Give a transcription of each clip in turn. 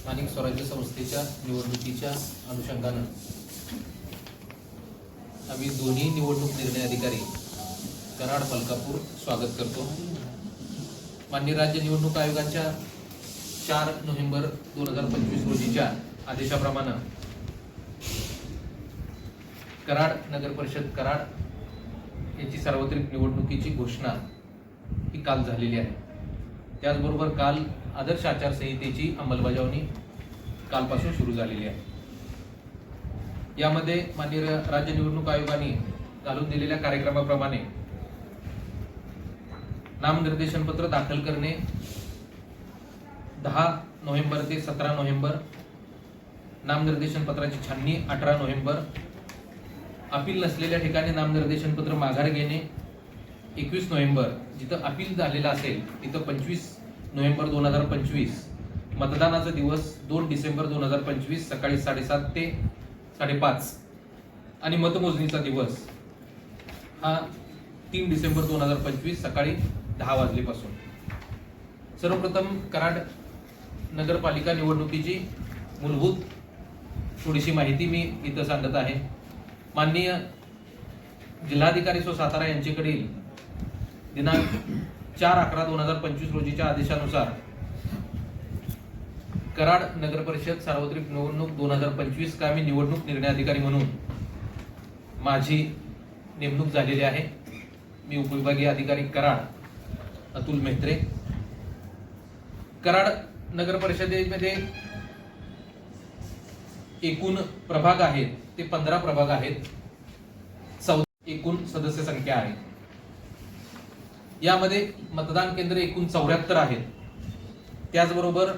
स्थानिक स्वराज्य संस्थेच्या निवडणुकीच्या अनुषंगानं. आम्ही दोन्ही निवडणूक निर्णय अधिकारी कराड मलकापूर स्वागत करतो. मान्य राज्य निवडणूक आयोगाच्या चार नोव्हेंबर दोन हजार पंचवीस रोजीच्या आदेशाप्रमाणे कराड नगर परिषद कराड याची सार्वत्रिक निवडणुकीची घोषणा ही काल झालेली आहे. त्याचबरोबर काल आदर्श आचारसंहितेची अंमलबजावणी कालपासून सुरू झालेली आहे. यामध्ये माननीय राज्य निवडणूक आयोगाने घालून दिलेल्या कार्यक्रमाप्रमाणे नामनिर्देशन पत्र दाखल करणे दहा नोव्हेंबर ते सतरा नोव्हेंबर नामनिर्देशन पत्राची छाननी अठरा नोव्हेंबर अपील नसलेल्या ठिकाणी नामनिर्देशन पत्र माघार घेणे एकवीस नोव्हेंबर जिथं अपील झालेलं असेल तिथं पंचवीस नोव्हेंबर दोन हजार पंचवीस. मतदानाचा दिवस दोन डिसेंबर दोन हजार पंचवीस सकाळी साडेसात ते साडेपाच. आणि मतमोजणीचा दिवस हा तीन डिसेंबर दोन हजार पंचवीस सकाळी दहा वाजलेपासून सर्वप्रथम कराड नगरपालिका निवडणुकीची मूलभूत थोडीशी माहिती मी इथं सांगत आहे. माननीय जिल्हाधिकारी सो सातारा यांच्याकडील दिनांक चार अकरा दोन हजार पंचवीस रोजीच्या आदेशानुसार कराड नगर परिषद सार्वत्रिक निवडणूक दोन हजार पंचवीस का मी निवडणूक निर्णय अधिकारी म्हणून माझी नेमणूक झालेली आहे. मी उपविभागीय अधिकारी कराड अतुल मेहत्रे. कराड नगर परिषदेमध्ये एकूण प्रभाग आहेत ते पंधरा प्रभाग आहेत. चौदा एकूण सदस्य संख्या आहे यामध्ये मतदान केंद्र एकूण चौऱ्याहत्तर आहेत. त्याचबरोबर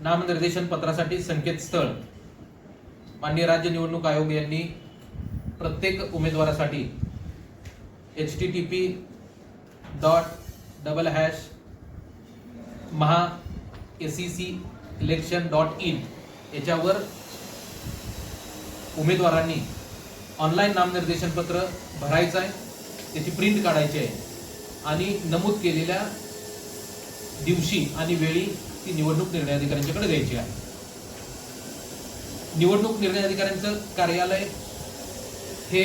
नामनिर्देशन पत्रासाठी संकेतस्थळ. माननीय राज्य निवडणूक आयोग यांनी प्रत्येक उमेदवारासाठी H T T P dot double hash Maha S E C election dot in याच्यावर उमेदवारांनी ऑनलाईन नामनिर्देशन पत्र भरायचं आहे. त्याची प्रिंट काढायची आहे. आणि नमूद केलेल्या दिवशी आणि वेळी ती निवडणूक निर्णय अधिकाऱ्यांच्याकडे द्यायची आहे. निवडणूक निर्णय अधिकाऱ्यांचं कार्यालय हे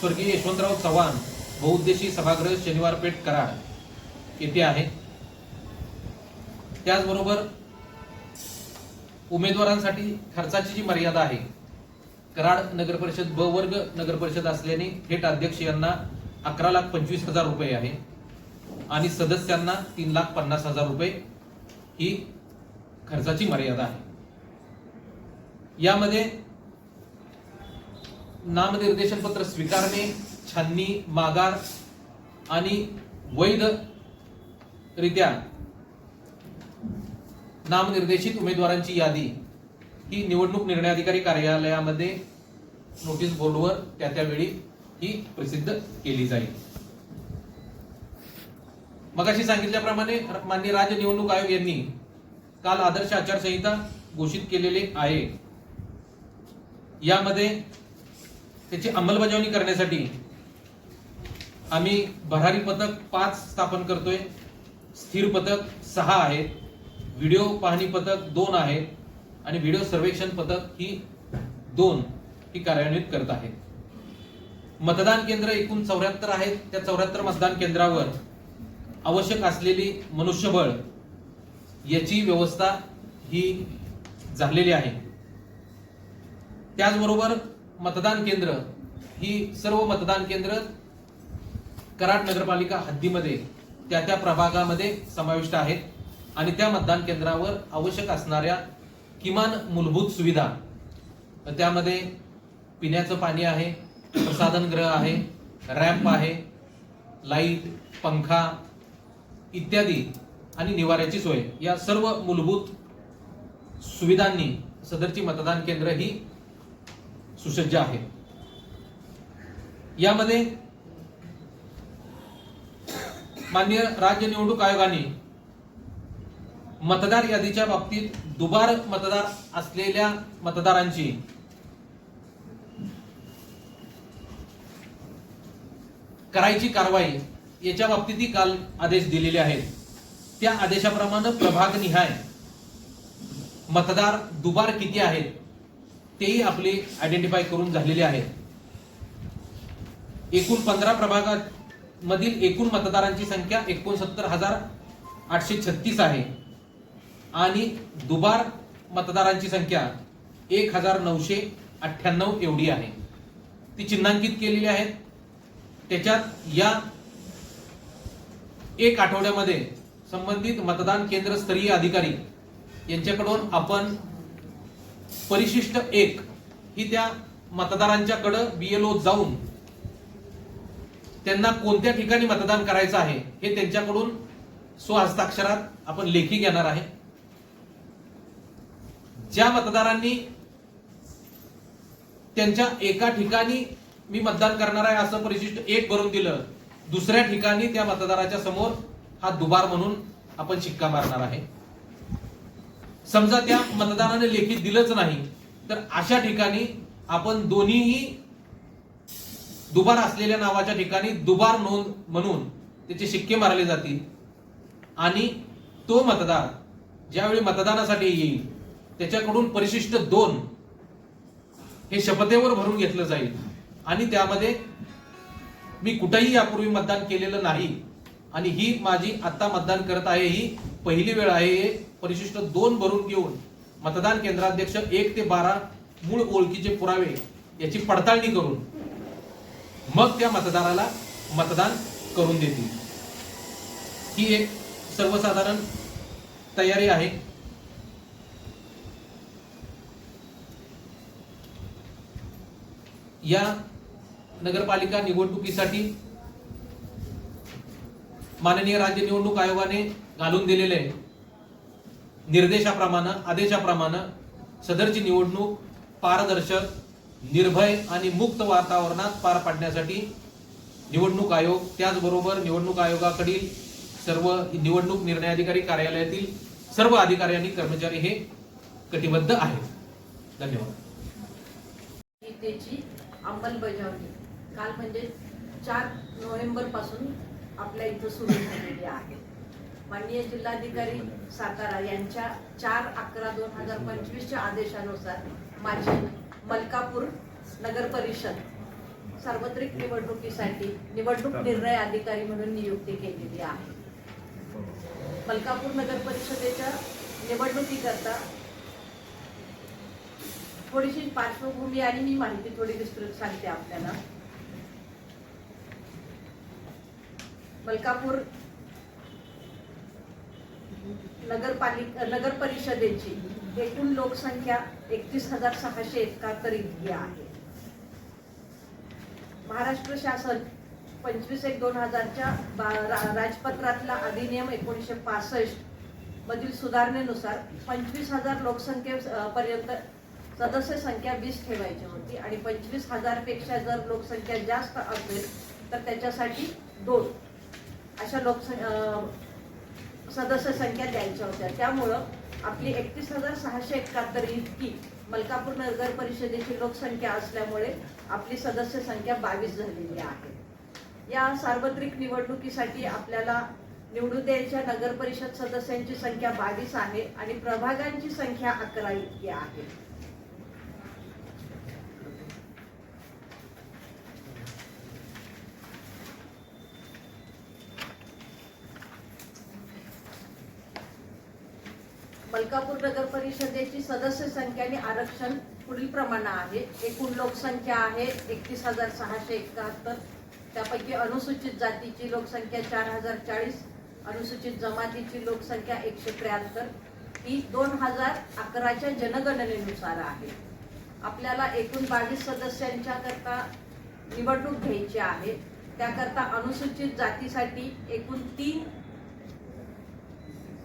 स्वर्गीय यशवंतराव चव्हाण बहुउद्देशीय सभागृह शनिवार पेठ कराड येथे आहे. त्याचबरोबर उमेदवारांसाठी खर्चाची जी मर्यादा आहे कराड नगर परिषद ब वर्ग नगर परिषद असल्याने थेट अध्यक्ष यांना अकरा लाख पंचवीस हजार रुपये आहे. आणि सदस्यांना तीन लाख पन्नास हजार रुपये ही खर्चाची मर्यादा आहे. यामध्ये नामनिर्देशन पत्र स्वीकारणे छाननी मागार आणि वैध रित्या नामनिर्देशित उमेदवारांची यादी ही निवडणूक निर्णय अधिकारी कार्यालयामध्ये नोटीस बोर्डवर त्या त्यावेळी ही प्रसिद्ध केली जाईल. मगाशी सांगितल्याप्रमाणे माननीय राज्य निवडणूक आयोग यांनी काल आदर्श आचारसंहिता घोषित केलेले आहे. यामध्ये त्याची अंमलबजावणी करण्यासाठी आम्ही भरारी पथक पाच स्थापन करतोय. स्थिर पथक सहा आहेत. व्हिडिओ पाहणी पथक दोन आहेत. आणि व्हिडिओ सर्वेक्षण पथक ही दोन ही कार्यान्वित करत आहेत. मतदान केंद्र एकूण चौऱ्याहत्तर आहेत. त्या चौऱ्याहत्तर मतदान केंद्रावर आवश्यक असलेली मनुष्यबळ याची व्यवस्था ही झालेली आहे. त्याचबरोबर मतदान केंद्र ही सर्व मतदान केंद्र कराड नगरपालिका हद्दीमध्ये त्या त्या प्रभागामध्ये समाविष्ट आहेत आणि त्या मतदान केंद्रावर आवश्यक असणाऱ्या किमान मूलभूत सुविधा त्यामध्ये पिण्याचं पाणी आहे प्रसाधनगृह आहे रॅम्प आहे लाइट पंखा इत्यादी आणि निवाऱ्याची सोय. या सर्व मूलभूत सुविधांनी सदरची मतदान केंद्र ही सुसज्ज आहे. यामध्ये माननीय राज्य निवडणूक आयोगाने मतदार यादीच्या बाबतीत दुबार मतदार असलेल्या मतदारांची करायची कारवाई याच्या बाबतीतही काल आदेश दिलेले आहेत. त्या आदेशाप्रमाणे प्रभाग निहाय. मतदार दुबार किती आहेत तेही आपले आयडेंटिफाय करून झालेले आहेत. एकूण पंधरा प्रभागात मधील एकूण मतदारांची संख्या एकोणसत्तर हजार आठशे छत्तीस आहे. आणि दुबार मतदारांची संख्या एक हजार नऊशे अठ्ठ्याण्णव एवढी आहे. ती चिन्हांकित केलेली आहेत. त्याच्यात या एक आठवड्यामध्ये संबंधित मतदान केंद्र स्तरीय अधिकारी यांच्याकडून आपण परिशिष्ट एक ही त्या मतदारांच्याकडं बीएलओ जाऊन त्यांना कोणत्या ठिकाणी मतदान करायचं आहे हे त्यांच्याकडून स्वहस्ताक्षरात आपण लेखी घेणार आहे. ज्या मतदारांनी त्यांच्या एका ठिकाणी मी मतदान करणार आहे असं परिशिष्ट एक भरून दिलं. दुसऱ्या ठिकाणी त्या मतदाराच्या समोर हा दुबार म्हणून आपण शिक्का मारणार आहे. समजा त्या मतदाराने लेखी दिलंच नाही तर अशा ठिकाणी आपण दोन्हीही दुबार असलेल्या नावाच्या ठिकाणी दुबार नोंद म्हणून त्याचे शिक्के मारले जातील. आणि तो मतदार ज्यावेळी मतदानासाठी येईल त्याच्याकडून परिशिष्ट दोन हे शपथेवर भरून घेतलं जाईल. आणि त्यामध्ये मी कुठेही यापूर्वी मतदान केलेलं नाही. आणि ही माझी आता मतदान करत आहे ही पहिली वेळ आहे. हे परिशिष्ट दोन भरून घेऊन मतदान केंद्राध्यक्ष एक ते बारा मूळ ओळखीचे पुरावे याची पडताळणी करून मग त्या मतदाराला मतदान करून देतील. ही एक सर्वसाधारण तयारी आहे. या नगरपालिका निवडणुकीसाठी माननीय राज्य निवडणूक आयोगाने घालून दिलेले निर्देशाप्रमाणे आदेशाप्रमाणे सदरची निवडणूक पारदर्शक निर्भय आणि मुक्त वातावरणात पार पाडण्यासाठी निवडणूक आयोग त्याचबरोबर निवडणूक आयोगाकडील सर्व निवडणूक निर्णय अधिकारी कार्यालयातील सर्व अधिकारी आणि कर्मचारी हे कटिबद्ध आहेत. धन्यवाद. अंमलबजावणी. काल म्हणजे चार नोव्हेंबरपासून आपल्या इथं सुरू झालेली आहे. माननीय जिल्हाधिकारी सातारा यांच्या चार अकरा दोन हजार पंचवीसच्या आदेशानुसार माझी मलकापूर नगर परिषद सार्वत्रिक निवडणुकीसाठी निवडणूक निर्णय अधिकारी म्हणून नियुक्ती केलेली आहे. मलकापूर नगर परिषदेच्या निवडणुकीकरता थोडीशी पार्श्वभूमी आणि मी माहिती थोडी विस्तृत सांगते आपल्याला. मलकापूर नगरपालिका नगर परिषदेची एकूण लोकसंख्या एकतीस हजार सहाशे एकाहत्तर इतकी आहे. महाराष्ट्र शासन पंचवीस एक दोन हजारच्या राजपत्रातला अधिनियम एकोणीसशे पासष्ट मधील सुधारणेनुसार पंचवीस हजार लोकसंख्ये पर्यंत सदस्य संख्या वीस ठेवायची होती आणि पंचवीस हजारपेक्षा जर लोकसंख्या जास्त असेल तर त्याच्यासाठी दोन अशा लोकसंख्या सदस्य संख्या द्यायच्या होत्या. त्यामुळं आपली एकतीस हजार सहाशे एकाहत्तर इतकी मलकापूर नगर परिषदेची लोकसंख्या असल्यामुळे आपली सदस्य संख्या बावीस झालेली आहे. या सार्वत्रिक निवडणुकीसाठी आपल्याला निवडून द्यायच्या नगर परिषद सदस्यांची संख्या बावीस आहे आणि प्रभागांची संख्या अकरा इतकी आहे. मलकापूर नगर परिषदेची सदस्य संख्या आणि आरक्षण पुढील प्रमाणे आहे. एकूण लोकसंख्या आहे एकतीस हजार सहाशे एकाहत्तर. त्यापैकी अनुसूचित जातीची लोकसंख्या चार हजार चाळीस अनुसूचित जमातीची लोकसंख्या एकशे त्र्याहत्तर. ही दोन हजार अकराच्या जनगणनेनुसार आहे. आपल्याला एकूण बावीस सदस्यांच्या करता निवडणूक घ्यायची आहे. त्याकरता अनुसूचित जातीसाठी एकूण तीन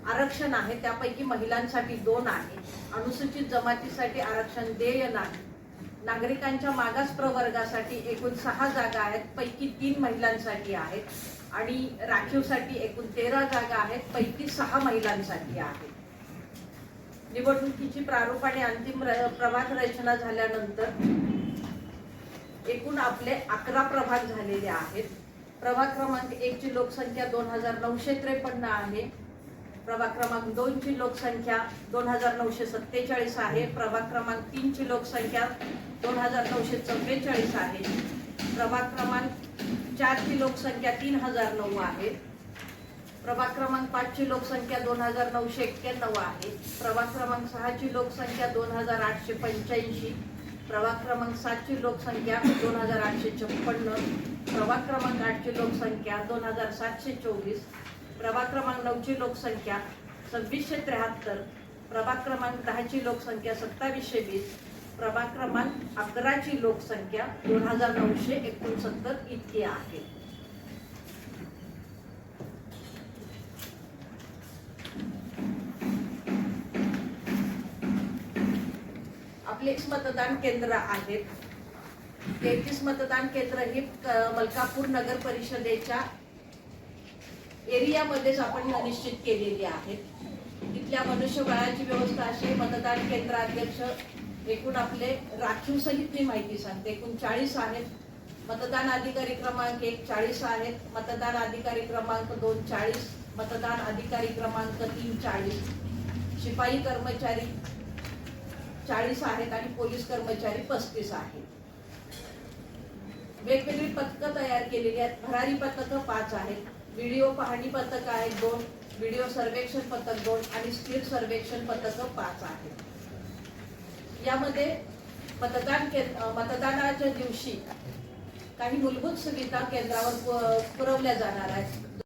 आरक्षण आहे त्यापैकी महिलांसाठी दोन आहे. अनुसूचित जमातीसाठी आरक्षण देय नाही. नागरिकांच्या मागास प्रवर्गासाठी एकूण सहा जागा आहेत पैकी तीन महिलांसाठी आहेत. आणि राखीवसाठी एकूण तेरा जागा आहेत पैकी सहा महिलांसाठी आहेत. निवडणुकीची प्रारूप आणि अंतिम र- प्रभाग रचना झाल्यानंतर एकूण आपले अकरा प्रभाग झालेले आहेत. प्रभाग क्रमांक एक ची लोकसंख्या दोन हजार नऊशे त्रेपन्न आहे. प्रभाग क्रमांक दोनची लोकसंख्या दोन हजार नऊशे सत्तेचाळीस आहे. प्रभाग क्रमांक तीनची लोकसंख्या दोन हजार नऊशे चव्वेचाळीस आहे. प्रभाग क्रमांक चारची लोकसंख्या तीन हजार नऊ आहे. प्रभाग क्रमांक पाचची लोकसंख्या दोन हजार नऊशे एक्क्याण्णव आहे. प्रभाग क्रमांक सहाची लोकसंख्या दोन हजार आठशे पंच्याऐंशी. प्रभाग क्रमांक सातची लोकसंख्या दोन हजार आठशे छप्पन्न. प्रभाग क्रमांक आठची लोकसंख्या दोन हजार सातशे चोवीस. प्रभाग क्रमांक नऊची लोकसंख्या सव्वीसशे त्र्याहत्तर. प्रभाग क्रमांक दहाची लोकसंख्या सत्तावीसशे वीस. प्रभाग क्रमांक अकराची लोकसंख्या दोन हजार नऊशे एकोणसत्तर इतकी आहे. आपले मतदान केंद्र आहेत. तेहतीस मतदान केंद्र ही मलकापूर नगर परिषदेच्या एरियामध्येच आपण निश्चित केलेली आहेत. तिथल्या मनुष्यबळाची व्यवस्था अशी मतदान केंद्राध्यक्ष एकूण आपले राखीव सहित मी माहिती सांगते. एकूण चाळीस आहेत. मतदान अधिकारी क्रमांक एक चाळीस आहेत. मतदान अधिकारी क्रमांक दोन चाळीस. मतदान अधिकारी क्रमांक तीन चाळीस. शिपाई कर्मचारी चाळीस आहेत आणि पोलीस कर्मचारी पस्तीस आहेत. वेगवेगळी पथकं तयार केलेली आहेत. भरारी पथकं पाच आहेत. व्हिडिओ पाहणी पथक आहेत दोन व्हिडिओ सर्वेक्षण पथक दोन आणि स्थिर सर्वेक्षण पथक पाच आहेत यामध्ये मतदान केंद्र मतदानाच्या दिवशी काही मूलभूत सुविधा केंद्रावर पुरवल्या जाणार आहेत.